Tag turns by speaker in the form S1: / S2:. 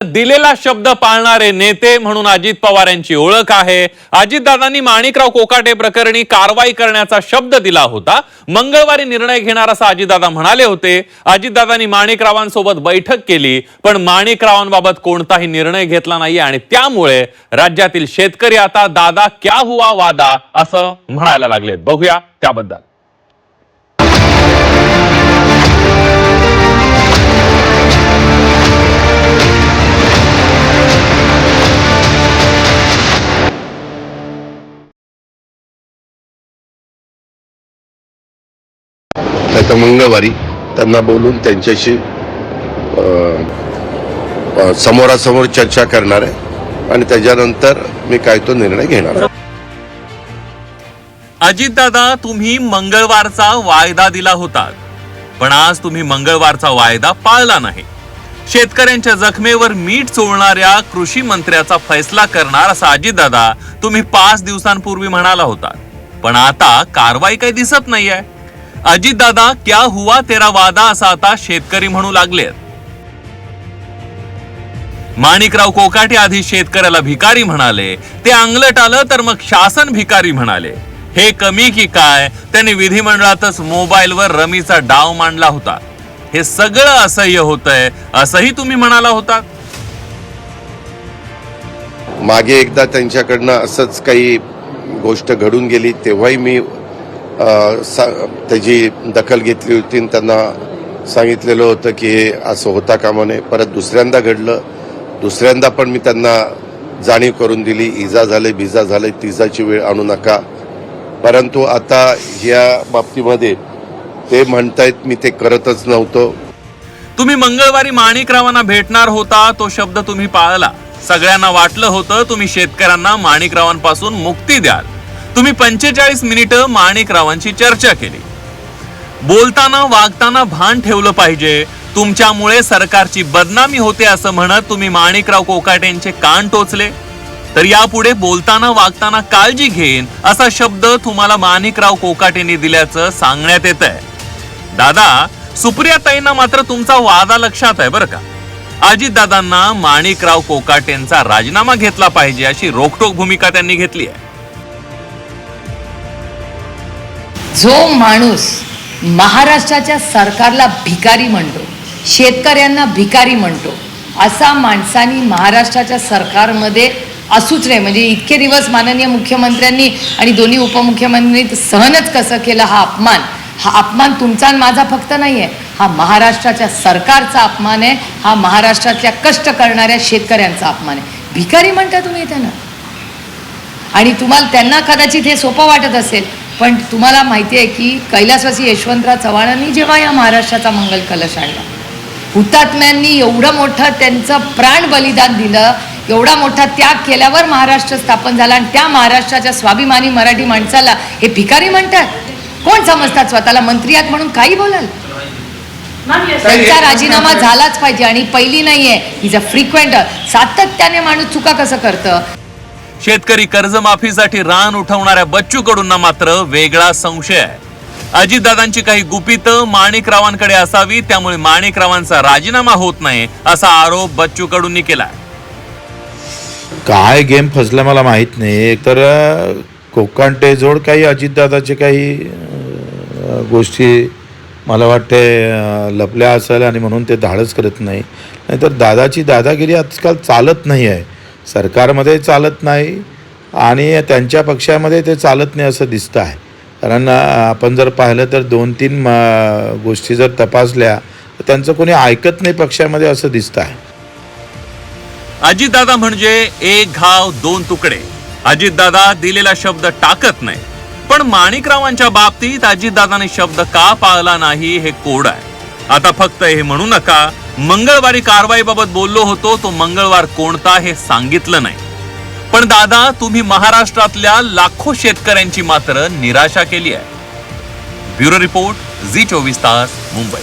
S1: दिलेला शब्द पाळणारे नेते म्हणून अजित पवार यांची ओळख आहे. अजितदादांनी माणिकराव कोकाटे प्रकरणी कारवाई करण्याचा शब्द दिला होता. मंगळवारी निर्णय घेणार असं अजितदादा म्हणाले होते. अजितदादांनी माणिकरावांसोबत बैठक केली पण माणिकरावांबाबत कोणताही निर्णय घेतला नाही आणि त्यामुळे राज्यातील शेतकरी आता दादा क्या हुआ वादा असं म्हणायला लागलेत. बघूया त्याबद्दल.
S2: नाही मंगळवारी त्यांना बोलून त्यांच्याशी समोरासमोर चर्चा करणार आहे आणि त्याच्यानंतर मी काय तो निर्णय घेणार
S1: अजितदादा तुम्ही मंगळवारचा वायदा दिला होता. पण आज तुम्ही मंगळवारचा वायदा पाळला नाही. शेतकऱ्यांच्या जखमेवर मीठ चोळणाऱ्या कृषी मंत्र्याचा फैसला करणार असा अजितदादा तुम्ही पाच दिवसांपूर्वी म्हणाला होता. पण आता कारवाई काही दिसत नाहीये. अजित दादा क्या हुआ तेरा वादा असा आता शेतकरी म्हणू लागलेत. माणिकराव कोकाटे आधी शेतकऱ्याला भिकारी म्हणाले. ते अंगलट आलं तर मग शासन भिकारी म्हणाले. हे कमी की काय? त्यांनी विधिमंडळातच मोबाईलवर रमीचा डाव मांडला होता. हे सगळं असह्य होतंय असंही तुम्ही म्हणाला होता?
S2: मागे एकदा त्यांच्याकडनं असंच काही गोष्ट घडून गेली तेव्हाही मी सा- त्याची दखल घेतली होती आणि त्यांना सांगितलेलं होतं की हे असं होता कामा नये. परत दुसऱ्यांदा घडलं. दुसऱ्यांदा पण मी त्यांना जाणीव करून दिली इजा झाले भिजा झाले तिजाची वेळ आणू नका. परंतु आता या बाबतीमध्ये ते म्हणतायत मी ते करतच नव्हतो.
S1: तुम्ही मंगळवारी माणिकरावांना भेटणार होता तो शब्द तुम्ही पाळला. सगळ्यांना वाटलं होतं तुम्ही शेतकऱ्यांना माणिकरावांपासून मुक्ती द्याल. तुम्ही पंचेचाळीस मिनिटं माणिकरावांची चर्चा केली. बोलताना वागताना भान ठेवलं पाहिजे. तुमच्यामुळे सरकारची बदनामी होते असं म्हणत तुम्ही माणिकराव कोकाटेंचे कान टोचले. तर यापुढे बोलताना वागताना काळजी घेईन असा शब्द तुम्हाला माणिकराव कोकाटेंनी दिल्याचं सांगण्यात येत आहे दादा सुप्रियाताईंना मात्र तुमचा वादा लक्षात आहे बरं का? अजितदादांना माणिकराव कोकाटेंचा राजीनामा घेतला पाहिजे अशी रोखटोक भूमिका त्यांनी घेतली आहे.
S3: जो माणूस महाराष्ट्राच्या सरकारला भिकारी म्हणतो शेतकऱ्यांना भिकारी म्हणतो असा माणसानी महाराष्ट्राच्या सरकारमध्ये असूच नाही. म्हणजे इतके दिवस माननीय मुख्यमंत्र्यांनी आणि दोन्ही उपमुख्यमंत्र्यांनी सहनच कसं केलं हा अपमान? हा अपमान तुमचा आणि माझा फक्त नाही आहे हा महाराष्ट्राच्या सरकारचा अपमान आहे. हा महाराष्ट्रातल्या कष्ट करणाऱ्या शेतकऱ्यांचा अपमान आहे. भिकारी म्हणता तुम्ही त्यांना. आणि तुम्हाला त्यांना कदाचित हे सोपं वाटत असेल पण तुम्हाला माहिती आहे की कैलासवासी यशवंतराव चव्हाणांनी जेव्हा या महाराष्ट्राचा मंगल कलश आणला हुतात्म्यांनी एवढं मोठं त्यांचं प्राण बलिदान दिलं एवढा मोठा त्याग केल्यावर महाराष्ट्र स्थापन झाला आणि त्या महाराष्ट्राच्या स्वाभिमानी मराठी माणसाला हे भिकारी म्हणतात. कोण समजतात स्वतःला? मंत्री आहात म्हणून काही बोलाल. त्यांचा राजीनामा झालाच पाहिजे आणि पहिली नाहीये. इज अ फ्रिक्वेंट सातत्याने माणूस चुका कसं करतं?
S1: शेतकरी कर्जमाफीसाठी रान उठवणाऱ्या बच्चू कडूंना मात्र वेगळा संशय आहे. अजितदादांची काही गुपितं माणिकरावांकडे असावी त्यामुळे माणिकरावांचा राजीनामा होत नाही असा आरोप बच्चू कडूंनी केला
S4: काय गेम फसला मला माहीत नाही. एकतर कोकणटे जोड काही अजितदादाचे काही गोष्टी मला वाटते लपल्या असेल आणि म्हणून ते धाडस करत नाही. नाहीतर दादाची दादागिरी आजकाल चालत नाही आहे. सरकारमध्ये चालत नाही आणि त्यांच्या पक्षामध्ये ते चालत नाही असं दिसतं आहे. कारण आपण जर पाहिलं तर दोन तीन गोष्टी जर तपासल्या तर त्यांचं कोणी ऐकत नाही पक्षामध्ये असं दिसतं आहे.
S1: अजितदादा म्हणजे एक घाव दोन तुकडे. अजितदादा दिलेला शब्द टाकत नाही. पण माणिकरावांच्या बाबतीत अजितदादाने शब्द का पाळला नाही हे कोड आहे. आता फक्त हे म्हणू नका मंगळवारी कारवाईबाबत बोललो होतो तो मंगळवार कोणता हे सांगितलं नाही. पण दादा तुम्ही महाराष्ट्रातल्या लाखो शेतकऱ्यांची मात्र निराशा केली आहे. ब्युरो रिपोर्ट झी चोवीस तास मुंबई.